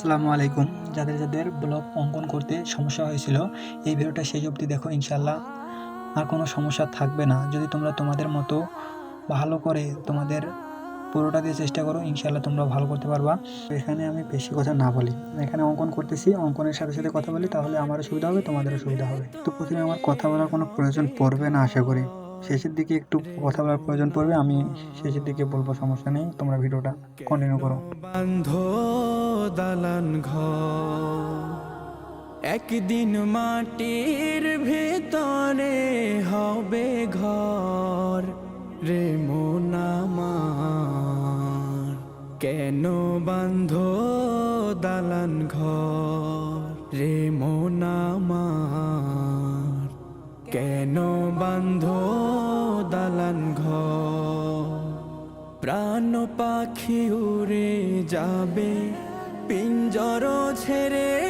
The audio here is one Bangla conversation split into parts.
আসসালামু আলাইকুম। যাদের যাদের ব্লগ অঙ্কন করতে সমস্যা হয়েছিল, এই ভিডিওটা শেষ অবধি দেখো ইনশাল্লাহ আর কোনো সমস্যা থাকবে না। যদি তোমরা তোমাদের মতো ভালো করে তোমাদের পুরোটা দিয়ে চেষ্টা করো ইনশাল্লাহ তোমরা ভালো করতে পারবা। এখানে আমি বেশি কথা না বলি। এখানে অঙ্কন করতেছি। অঙ্কনের সাথে সাথে কথা বলি, তাহলে আমারও সুবিধা হবে, তোমাদেরও সুবিধা হবে। তো প্রথমে আমার কথা বলার কোনো প্রয়োজন পড়বে না, আশা করি। শেষের দিকে একটু কথা বলার প্রয়োজন পড়বে, আমি শেষের দিকে বলব, সমস্যা নেই, তোমরা ভিডিওটা কন্টিনিউ করো। একদিন মাটির ভেতরে হবে ঘর রে মোনামার কেন বান্ধ দালান ঘর রে মোনামার কেন বান্ধ দালান ঘর? প্রাণ পাখি উড়ে যাবে, পিঞ্জর ছেড়ে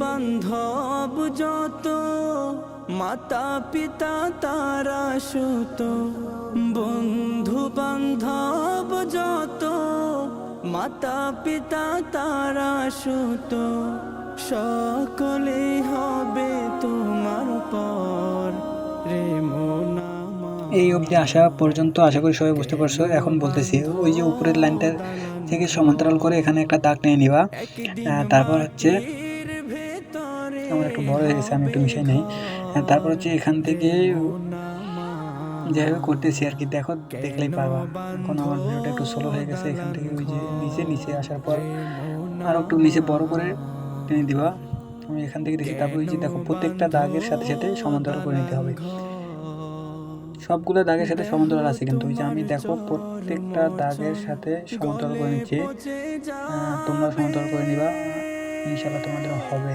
বান্ধব যত মাতা পিতা তারা সুত। বন্ধু বান্ধব যত মাতা পিতা তারা সুত। সকলেই হবে তোমার পর রে মোনামা এই অবধি আসা পর্যন্ত আশা করি সবাই বুঝতে পারছ। এখন বলতেছি, ওই যে উপরের লাইনটা থেকে সমান্তরাল করে এখানে একটা দাগ নিয়ে নিবা। তারপর হচ্ছে আমার একটু বড় হয়ে গেছে, আমি একটু মিশাই নেই। তারপর হচ্ছে এখান থেকে যেভাবে করতেছি আর কি। দেখো, দেখলেই পারবা। এখন আমার ভিডিওটা একটু স্লো হয়ে গেছে, এখান থেকে ওই যে নিচে নিচে আসার পর আরও একটু নিচে বড় করে টেনে দিবা। আমি এখান থেকে দেখি, তারপর ওই যে দেখো, প্রত্যেকটা দাগের সাথে সাথে সমান্তরাল করে নিতে হবে। সবগুলো দাগের সাথে সমান্তরাল আছে কিন্তু। ওই যে আমি দেখো, প্রত্যেকটা দাগের সাথে সমান্তরাল করে নিচ্ছি। তোমরা সমান্তরাল করে নিবা। ইনশাল্লাহ তোমাদের হবে।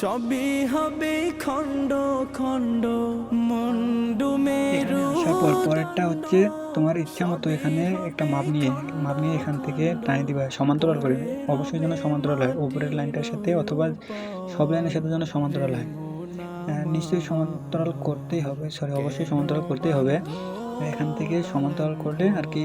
সবই হবে খণ্ড খণ্ড মন্ডু মেরু আসার পর পরেরটা হচ্ছে তোমার ইচ্ছা মতো এখানে একটা মাপ নিয়ে মাপ নিয়ে এখান থেকে টানে দিবা সমান্তরাল করে। অবশ্যই যেন সমান্তরাল হয় উপরের লাইনটার সাথে অথবা সব লাইনের সাথে যেন সমান্তরাল হয়। নিশ্চয়ই সমান্তরাল করতেই হবে সরি অবশ্যই সমান্তরাল করতেই হবে। এখান থেকে সমান্তরাল করলে আর কি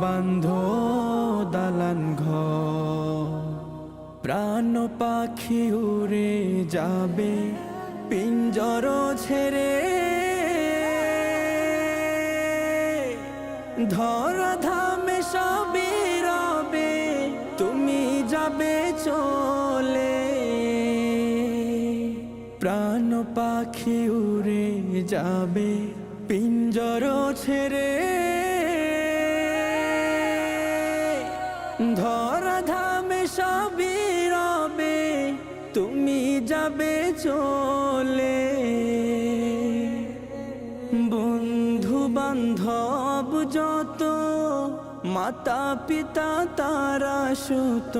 বান্ধ দালান ঘর। প্রাণ পাখি উড়ে যাবে, পিঞ্জর ছেড়ে। ধরা ধামে সবই রবে, তুমি যাবে চলে। প্রাণ পাখি উড়ে যাবে, পিঞ্জর ছেড়ে। ধরা ধামে সবই রবে তুমি যাবে চলে। বন্ধু বান্ধব যত মাতা পিতা তারা সুত।